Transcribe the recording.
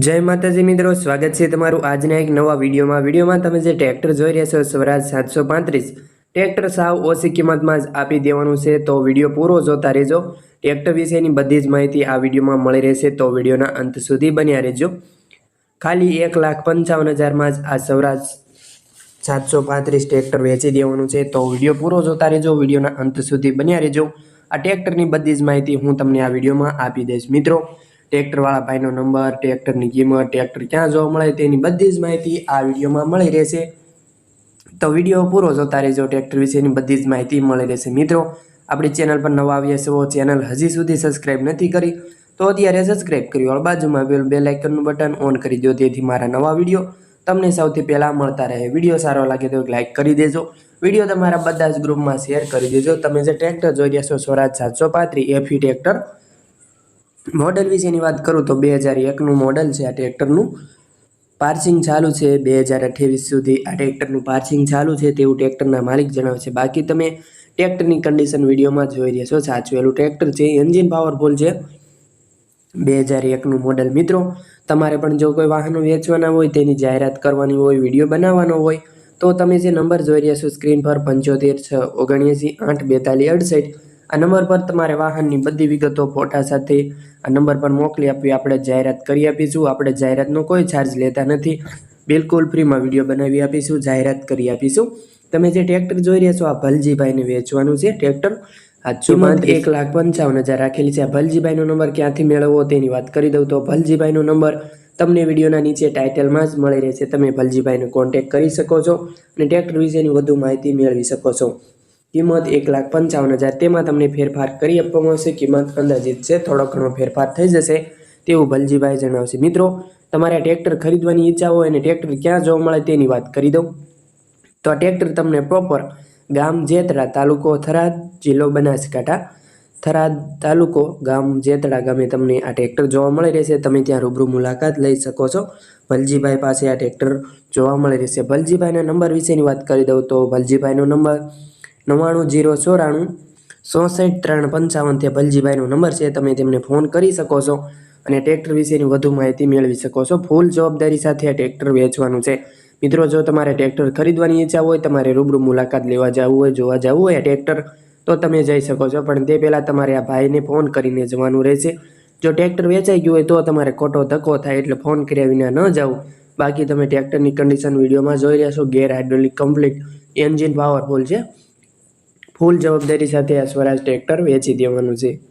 જય માતાજી મિત્રો, સ્વાગત છે તમારું આજના એક નવા વિડીયોમાં. વિડીયોમાં તમે જે ટ્રેક્ટર જોઈ રહ્યા છો, સ્વરાજ સાતસો પાંત્રીસ. ટ્રેક્ટર સાવ ઓછી કિંમતમાં જ આપી દેવાનું છે, તો વીડિયો પૂરો જોતા રહેજો. ટ્રેક્ટર વિશેની બધી જ માહિતી આ વિડીયોમાં મળી રહેશે, તો વિડીયોના અંત સુધી બન્યા રહેજો. ખાલી એક લાખ પંચાવન હજારમાં જ આ સ્વરાજ સાતસો પાંત્રીસ ટ્રેક્ટર વેચી દેવાનું છે, તો વીડિયો પૂરો જોતા રહેજો, વિડીયોના અંત સુધી બન્યા રહેજો. આ ટ્રેક્ટરની બધી જ માહિતી હું તમને આ વિડીયોમાં આપી દઈશ. મિત્રો ટ્રેક્ટરવાળા ભાઈનો નંબર ટ્રેક્ટરની કિંમત ટ્રેક્ટર ક્યાં જોવા મળે તેની બધી જ માહિતી આ વિડીયોમાં મળી રહેશે. તો વીડિયો પૂરો જોતા રહેજો ટ્રેક્ટર વિશેની બધી જ માહિતી મળી રહેશે. મિત્રો, આપણી ચેનલ પર નવા આવ્યા છો ચેનલ હજી સુધી સબસ્ક્રાઇબ નથી કરી, તો અત્યારે સબસ્ક્રાઇબ કરી ઓળ બાજુમાં આવેલું બે લાઇકનનું બટન ઓન કરી દો તેથી મારા નવા વીડિયો તમને સૌથી પહેલાં મળતા રહે. વીડિયો સારો લાગે તો લાઇક કરી દેજો. વીડિયો તમારા બધા જ ગ્રુપમાં શેર કરી દેજો. તમે જે ટ્રેક્ટર જોઈ રહ્યા છો, સ્વરાજ સાતસો પાંત્રીસ એફી ટ્રેક્ટર મોડલ વિશેની વાત કરું તો બે હજાર એકનું મોડલ છે આ ટ્રેક્ટરનું. પાર્સિંગ ચાલુ છે બે હજાર અઠ્યાવીસ સુધી આ ટ્રેક્ટરનું પાર્સિંગ ચાલુ છે તેવું ટ્રેક્ટરના માલિક જણાવે છે. બાકી તમે ટ્રેક્ટરની કન્ડિશન વિડીયોમાં જોઈ રહ્યા છો. સાચું એલું ટ્રેક્ટર છે એન્જિન પાવરફુલ છે. બે હજાર એકનું મોડલ મિત્રો, તમારે પણ જો કોઈ વાહનો વેચવાના હોય, તેની જાહેરાત કરવાની હોય, વીડિયો બનાવવાનો હોય, તો તમે જે નંબર જોઈ રહ્યા છો, સ્ક્રીન પર પંચોતેર છ ઓગણએંસી આઠ બેતાલીસ અડસઠ આ નંબર પર તમારે વાહનની બધી વિગતો ફોટા સાથે આ નંબર પર મોકલી આપવી. આપણે જાહેરાત કરી આપીશું. આપણે જાહેરાતનો કોઈ ચાર્જ લેતા નથી. બિલકુલ ફ્રીમાં વીડિયો બનાવી આપીશું, જાહેરાત કરી આપીશું. તમે જે ટ્રેક્ટર જોઈ રહ્યા છો, આ ભલજીભાઈને વેચવાનું છે ટ્રેક્ટર કિંમત એક લાખ પંચાવન હજાર રાખેલી છે. ભલજીભાઈનો નંબર ક્યાંથી મેળવવો તેની વાત કરી દઉં તો ભલજીભાઈનો નંબર તમને વિડીયોના નીચે ટાઇટલમાં જ મળી રહેશે. તમે ભલજીભાઈને કોન્ટેક્ટ કરી શકો છો અને ટ્રેક્ટર વિશેની વધુ માહિતી મેળવી શકો છો. કિંમત એક લાખ પંચાવન હજાર. તેમાં તમને ફેરફાર કરી આપવામાં આવશે. કિંમત અંદાજિત છે. થોડો ઘણો ફેરફાર થઈ જશે તેવું ભલજીભાઈ જણાવશે. મિત્રો, તમારે ટ્રેક્ટર ખરીદવાની ઈચ્છા હોય અને ટ્રેક્ટર ક્યાં જોવા મળે તેની વાત કરી દઉં. તો આ ટ્રેક્ટર તમને પ્રોપર ગામ જેતડા તાલુકો થરાદ જિલ્લો બનાસકાંઠા. થરાદ તાલુકો ગામ જેતડા ગામે તમને આ ટ્રેક્ટર જોવા મળી રહેશે. તમે ત્યાં રૂબરૂ મુલાકાત લઈ શકો છો. ભલજીભાઈ પાસે આ ટ્રેક્ટર જોવા મળી રહેશે. ભલજીભાઈના નંબર વિશેની વાત કરી દઉં તો ભલજીભાઈનો નંબર નવ્વાણું જીરો ચોરાણું ચોસઠ ત્રણ પંચાવન તે ભલજીભાઈનો નંબર છે, તમે તેમને ફોન કરી શકો છો અને ટ્રેક્ટર વિશેની વધુ માહિતી મેળવી શકો છો. ફૂલ જવાબદારી સાથે આ ટ્રેક્ટર વેચવાનું છે. મિત્રો, જો તમારે ટ્રેક્ટર ખરીદવાની ઈચ્છા હોય, તમારે રૂબરૂ મુલાકાત લેવા જવું હોય, જોવા જવું હોય ટ્રેક્ટર, તો તમે જઈ શકો છો. પણ તે પહેલાં તમારે આ ભાઈને ફોન કરીને જવાનું રહેશે. જો ટ્રેક્ટર વેચાઈ ગયું હોય, તો તમારે ખોટો ધક્કો થાય એટલે ફોન કર્યા વિના ન જવું બાકી તમે ટ્રેક્ટરની કન્ડિશન વિડીયોમાં જોઈ રહ્યા છો. Gear hydraulic complete engine powerful છે. ફૂલ જવાબદારી સાથે આ સ્વરાજ ટ્રેક્ટર વેચી દેવાનું છે.